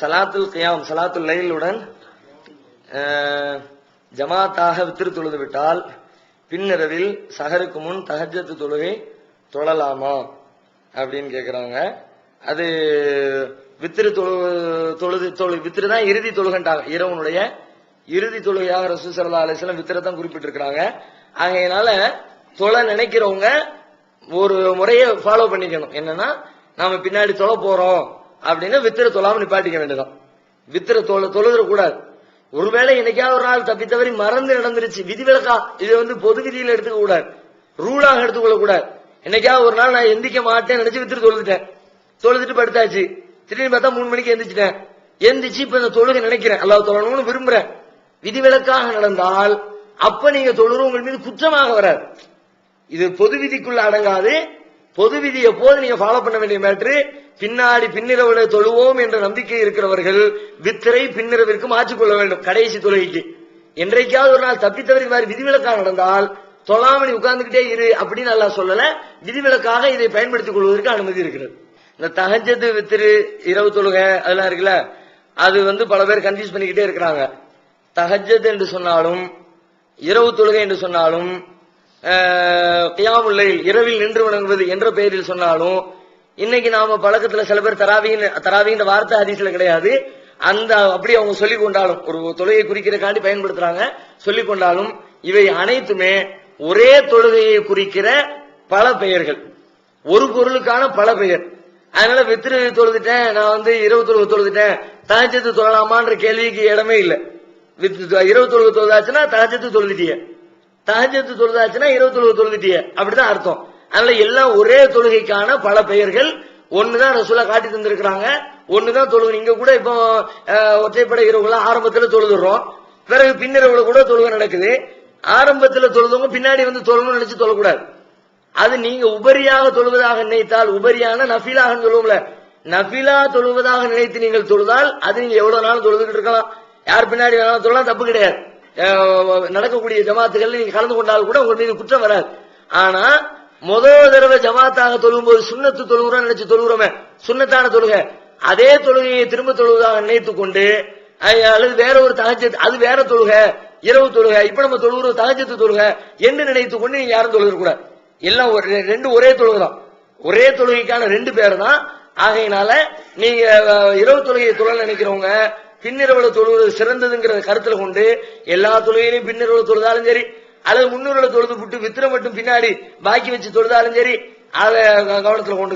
சலாத்துல் கியாம் சலாத்துல் லைலுடன் ஜமாத்தாக வித்திரு தொழுது விட்டால் பின்னிரவில் சஹருக்கு முன் தகஜத்து தொழுகை தொழலாமா அப்படின்னு கேக்குறாங்க அது வித்திரு தொழு தொழுது தொழு வித்திரு தான் இறுதி தொழுகண்டாங்க இரவனுடைய இறுதி தொழுகையாக ரசூ சல்லா அலிஸ்லாம் வித்திரை தான் குறிப்பிட்டிருக்கிறாங்க ஆகையினால தொலை நினைக்கிறவங்க ஒரு முறையை ஃபாலோ பண்ணிக்கணும் என்னன்னா நாம பின்னாடி தொலை போறோம் அப்படின்னா வித்திர தொழாம நிப்பாட்டிக்க வேண்டியதான் வித்திர தொழ தொழுகிற கூடாது ஒருவேளை என்னைக்காவது ஒரு நாள் தப்பி தவறி மறந்து நடந்துருச்சு. விதி விளக்கா இதை வந்து பொது விதியில எடுத்துக்க கூடாது ரூலாக எடுத்துக்கொள்ள கூடாது என்னைக்காவது ஒரு நாள் நான் எந்திக்க மாட்டேன் நினைச்சு வித்திர தொழுதுட்டேன். தொழுதுட்டு படுத்தாச்சு. திடீர்னு பார்த்தா மூணு மணிக்கு எந்திரிச்சிட்டேன். எந்திரிச்சு இப்ப இந்த தொழுகை நினைக்கிறேன். அல்லாஹ் தொழணும்னு விரும்புறேன். விதிவிலக்காக நடந்தால் அப்ப நீங்க தொழுற உங்கள் மீது குற்றமாக வராது. இது பொது விதிக்குள்ள அடங்காது. பொது விதியை போது நீங்க ஃபாலோ பண்ண வேண்டிய மேட்ரு பின்னாடி பின்னிரவுல தொழுவோம் என்ற நம்பிக்கை இருக்கிறவர்கள் வித்திரை பின்னிரவிற்கு மாற்றிக்கொள்ள வேண்டும் கடைசி தொழுகைக்கு. என்றைக்காவது ஒரு நாள் தப்பித்தவரை மாதிரி விதிவிலக்காக நடந்தால் தொழாமணி உட்கார்ந்துகிட்டே இரு அப்படின்னு நல்லா சொல்லல. விதிவிலக்காக இதை பயன்படுத்திக் கொள்வதற்கு அனுமதி இருக்கிறது. இந்த தகஞ்சது வித்திரு இரவு தொழுகை அதெல்லாம் இருக்குல்ல அது வந்து பல பேர் கன்ஃபியூஸ் பண்ணிக்கிட்டே இருக்கிறாங்க. தகஜது என்று சொன்னாலும் இரவு தொழுகை என்று சொன்னாலும் கியாமுல்லை இரவில் நின்று வணங்குவது என்ற பெயரில் சொன்னாலும் இன்னைக்கு நாம பழக்கத்துல சில பேர் தராவின்னு தராவின்ற வார்த்தை ஹதீஸ்ல கிடையாது. அந்த அப்படி அவங்க சொல்லிக் கொண்டாலும் ஒரு தொழுகை குறிக்கிறக்காண்டி பயன்படுத்துறாங்க. சொல்லிக் கொண்டாலும் இவை அனைத்துமே ஒரே தொழுகையை குறிக்கிற பல பெயர்கள். ஒரு பொருளுக்கான பல பெயர். அதனால வித்திரு தொழுதுட்டேன் நான் வந்து இரவு தொழுகை தொழுதுட்டேன் தகச்சத்து தொழலாமான்ற கேள்விக்கு இடமே இல்லை. வித்- இரவு தொழுகை தொழுதாச்சுன்னா தகச்சத்து தொழுதுட்டிய. தஹஜத்து தொழுதாச்சுன்னா இரவு தொழுகை தொழுகிட்டிய அப்படிதான் அர்த்தம். அதனால எல்லாம் ஒரே தொழுகைக்கான பல பெயர்கள். ஒண்ணுதான் ரசூலா காட்டி தந்திருக்கிறாங்க. ஒண்ணுதான் தொழுகணும். இங்க கூட இப்போ அஹ், ஒற்றைப்படை இரவுல ஆரம்பத்துல தொழுதுறோம். பிறகு பின்னிரவுல கூட தொழுகை நடக்குது. ஆரம்பத்துல தொழுதவங்க பின்னாடி வந்து தொழணும்னு நினைச்சு தொழக்கூடாது. அது நீங்க உபரியாக தொழுவதாக நினைத்தால் உபரியான நஃபிலாக சொல்லுவோம்ல நஃபிலா தொழுவதாக நினைத்து நீங்கள் தொழுதால் அது நீங்க எவ்வளவு நாள் தொழுதுகிட்டு இருக்கலாம். யார் பின்னாடி வேணாலும் தொழலாம் தப்பு கிடையாது. நடக்கக்கூடிய ஜமாத்துகள் நீங்க கலந்து கொண்டால் கூட உங்க மீது குற்றம் வராது. ஆனா முதல் தடவை ஜமாத்தாக தொழும்போது சுண்ணத்து தொழுகிறோம் நினைச்சு தொழுகிறோமே சுண்ணத்தான தொழுகை. அதே தொழுகையை திரும்ப தொழுவதாக நினைத்துக் கொண்டு அல்லது வேற ஒரு தகஜத் அது வேற தொழுகை இரவு தொழுகை இப்ப நம்ம தொழுகிற தகஜத்து தொழுக என்று நினைத்துக் கொண்டு நீங்க யாரும் தொழுக கூடாது. எல்லாம் ஒரு ரெண்டு ஒரே தொழுகதான் ஒரே தொழுகைக்கான ரெண்டு பேர் தான். ஆகையினால நீங்க இரவு தொழுகையை தொழ நினைக்கிறவங்க பின்னிரவுல தொழுவது சிறந்ததுங்கிற கருத்துல கொண்டு எல்லா தொழுகையிலையும் பின்னிரவுல தொழுதாலும் சரி அல்லது முன்னூறுல தொழுது விட்டு வித்திரம் மட்டும் பின்னாடி பாக்கி வச்சு தொழுதாலும் சரி அதை கவனத்துல கொண்டு